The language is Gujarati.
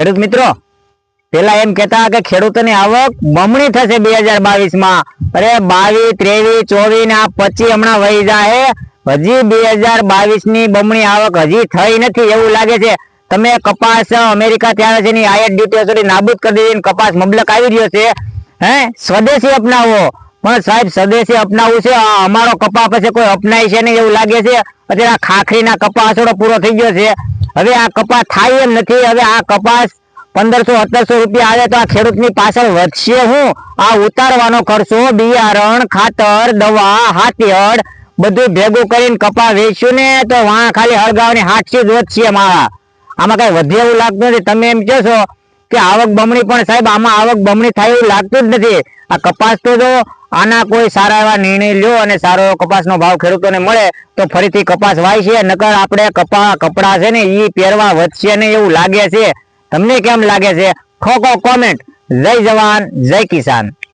ખેડૂત મિત્રો, પેલા એમ કેતા કે ખેડૂતોની આવક બમણી થશે બે હજાર બાવીસમાં અરે બાવીસ, ત્રેવીસ, ચોવીસ ને આ પચી હમણાં વહી જાય હજી બે હજાર બાવીસની બમણી આવક હજી થઈ નથી એવું લાગે છે. તમે કપાસ અમેરિકા ત્યાં છે એની આયાત ડ્યુટી સુધી નાબૂદ કરી દીધી ને કપાસ મબલક આવી રહ્યો છે. હે? સ્વદેશી અપનાવો. પણ સાહેબ, સ્વદેશી અપનાવવું છે? અમારો કપા પછી કોઈ અપનાય છે નહીં એવું લાગે છે. અત્યારે ખાખરીના કપા અસોડો પૂરો થઈ ગયો છે. હવે આ કપાસ થાય એમ નથી. હવે આ કપાસ પંદરસો, સત્તરસો રૂપિયા આવે તો આ ખેડૂતની પાછળ વધશે હું? આ ઉતારવાનો ખર્ચો બિયારણ, ખાતર, દવા હાથીહળ બધું ભેગું કરીને કપા વેચ્યું ને તો વાં ખાલી હળગાવની હાથથી જ વધશે મારા. આમાં કઈ વધે એવું લાગતું નથી. તમે એમ કહો છો કે આવક બમણી પણ સાહેબ, આમાં આવક બમણી થાય એવું લાગતું જ નથી. આ કપાસ તો જો આના કોઈ સારા એવા નિર્ણય લ્યો અને સારો એવો કપાસનો ભાવ ખેડૂતોને મળે તો ફરીથી કપાસ વાય છે. નકર આપણે કપા, કપડા છે ને એ પહેરવા વધશે ને એવું લાગે છે. તમને કેમ લાગે છે? ખો કોમેન્ટ જય જવાન, જય કિસાન.